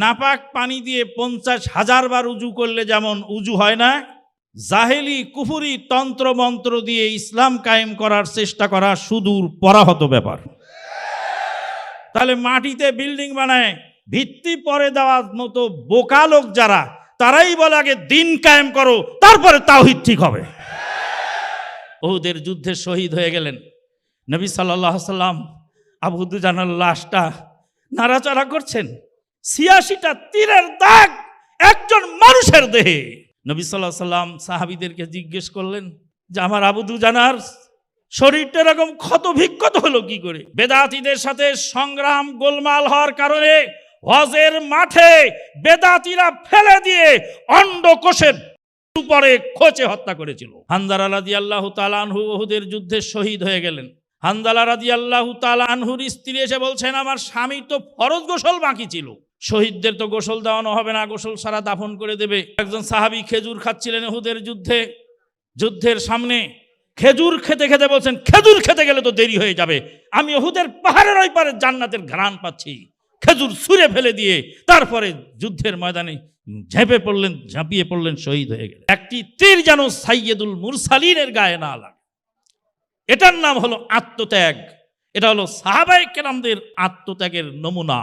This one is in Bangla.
নাপাক পানি দিয়ে পঞ্চাশ হাজার বার উজু করলে যেমন উজু হয় না, জাহেলি কুফুরি তন্ত্র মন্ত্র দিয়ে ইসলাম কায়েম করার চেষ্টা করা সুদূর পরাহত ব্যাপার। তাহলে মাটিতে বিল্ডিং বানায়, ভিত্তি পরে দেওয়ার মতো বোকা লোক যারা, তারাই বলে আগে দিন কায়েম করো, তারপরে তাওহিদ ঠিক হবে। ওদের যুদ্ধে শহীদ হয়ে গেলেন। নবী সাল্লাহ সাল্লাম দুজানার লাশটা নাড়াচাড়া করছেন। ছিয়াশিটা তীরের দাগ একজন মানুষের দেহে। নবী সাল্লাহ সাল্লাম সাহাবিদেরকে জিজ্ঞেস করলেন, যে আমার আবু দুজানার শরীরটা এরকম ক্ষত বিক্ষত হলো কি করে? বেদাতিদের সাথে সংগ্রাম গোলমাল হওয়ার কারণে হজের মাঠে বেদাতিরা ফেলে দিয়ে অন্ডকোষের উপরে খোঁচে হত্যা করেছিল। হানজালা রাদি আল্লাহ তালানহু ওহুদের যুদ্ধে শহীদ হয়ে গেলেন। হানজালা রাদি আল্লাহ তালানহুর স্ত্রী এসে বলছেন, আমার স্বামী তো ফরজ গোসল বাকি ছিল। শহীদদের তো গোসল দেওয়ানো হবে না, গোসল সারা দাফন করে দেবে। একজন সাহাবি খেজুর খাচ্ছিলেন ওহুদের যুদ্ধে, যুদ্ধের সামনে। খেজুর খেতে খেতে বলছেন, খেজুর খেতে গেলে তো দেরি হয়ে যাবে। আমি ওহুদের পাহাড়ের ওই পারে জান্নাতের ঘ্রাণ পাচ্ছি। খেজুর ছুঁড়ে ফেলে দিয়ে তারপরে যুদ্ধের ময়দানে ঝেঁপে পড়লেন, ঝাঁপিয়ে পড়লেন, শহীদ হয়ে গেলেন। একটি তীর যেন সাইয়েদুল মুরসালিনের গায়ে না লাগে। এটার নাম হলো আত্মত্যাগ। এটা হলো সাহাবাই কেরামদের আত্মত্যাগের নমুনা।